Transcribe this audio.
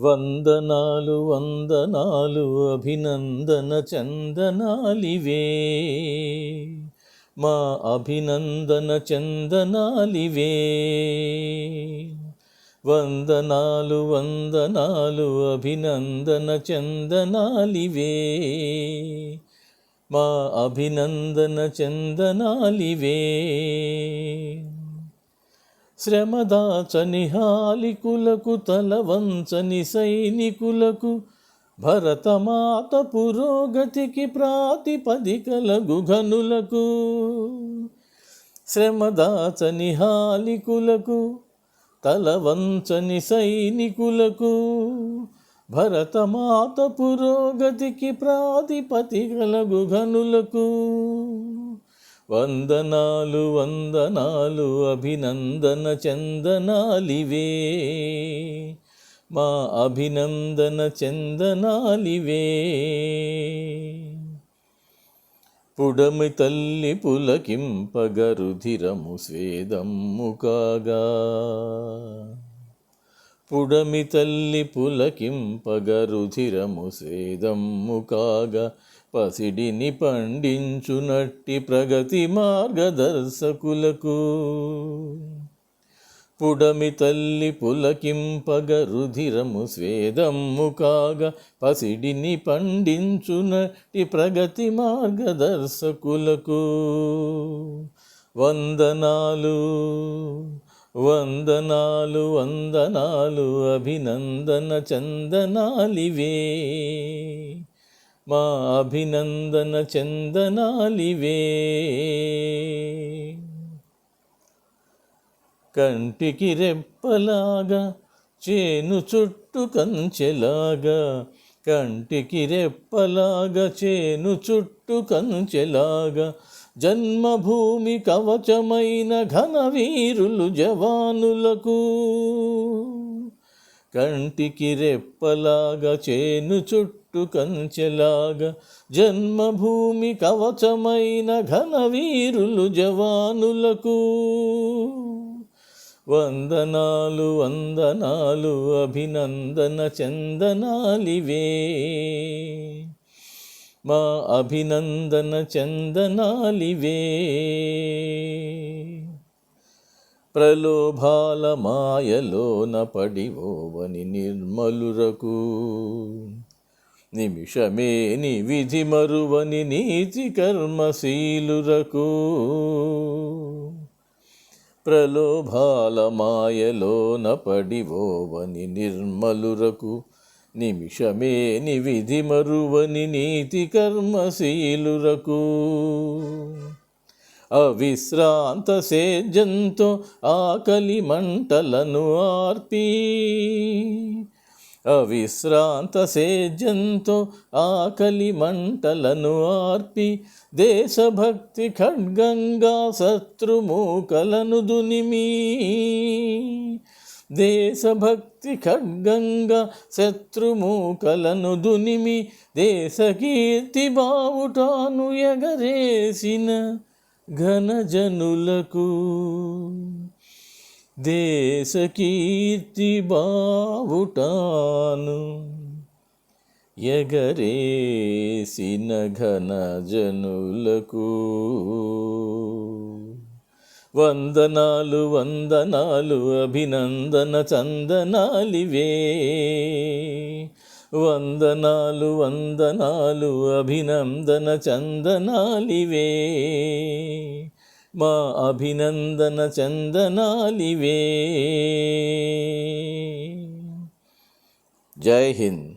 వందనాలు వందనాలు అభినందన చందనాలివే. మా అభినందన చందనాలివే. వందనాలు వందనాలు అభినందన చందనాలివే. మా అభినందన చందనాలివే. శ్రమదాచని హాలికులకు తల వంచని సైనికులకు భరతమాత పురోగతికి ప్రాతిపదికలగు ఘనులకు శ్రమదాచని హాలికులకు తల వంచని సైనికులకు భరతమాత పురోగతికి ప్రాతిపదికలగు ఘనులకు వందనాలు వందనాలు అభినందన చందనాలివే. మా అభినందన చందనాలివే. పుడమి తల్లి పులకింపగరుధిరము స్వేదమ్ము కాగా. పుడమి తల్లి పులకింపగరుధిరము స్వేదమ్ము కాగా. పసిడిని పండించునట్టి ప్రగతి మార్గదర్శకులకు. పుడమి తల్లి పులకింపగ రుధిరము స్వేదమ్ము కాగా పసిడిని పండించునటి ప్రగతి మార్గదర్శకులకు. వందనాలు వందనాలు వందనాలు అభినందన చందనాలివే. మా అభినందన చందనాలివే. కంటికి రెప్పలాగా చేను చుట్టు కంచెలాగా. కంటికి రెప్పలాగా చేను చుట్టు కంచెలాగా. జన్మభూమి కవచమైన ఘనవీరులు జవానులకు. కంటికి రెప్పలాగా చేను చుట్టు కంచెలాగా జన్మభూమి కవచమైన ఘనవీరులు జవానులకు వందనాలు వందనాలు అభినందన చందనాలివే. మా అభినందన చందనాలివే. ప్రలోభాల మాయలోన పడివోవని నిర్మలురకు. నిమిషమేని విధి మరువని నీతి కర్మశీలురకు. ప్రలోభాల మాయలోన పడివోవని నిర్మలురకు. నిమిషమేని విధి మరువని నీతి కర్మశీలురకు. అవిశ్రాంత సేజంతో ఆకలి మంటలను ఆర్పి. అవిశ్రాంత సేజంతో ఆకలి మంటలను ఆర్పి. దేశభక్తి ఖడ్గంగా శత్రుమూకలను దునిమి. దేశభక్తి ఖడ్గంగా శత్రుమూకలను దునిమి. దేశకీర్తి బావుటాను ఎగరేసిన ఘనజనులకు దేశకీర్తి బావుటాను. ఎగరేసిన ఘనజనులకు వందనాలు వందనాలు అభినందన చందనాలివే. వందనాలు వందనాలు అభినందన చందనాలివే. మా అభినందన చందనాలివే. జై హింద్.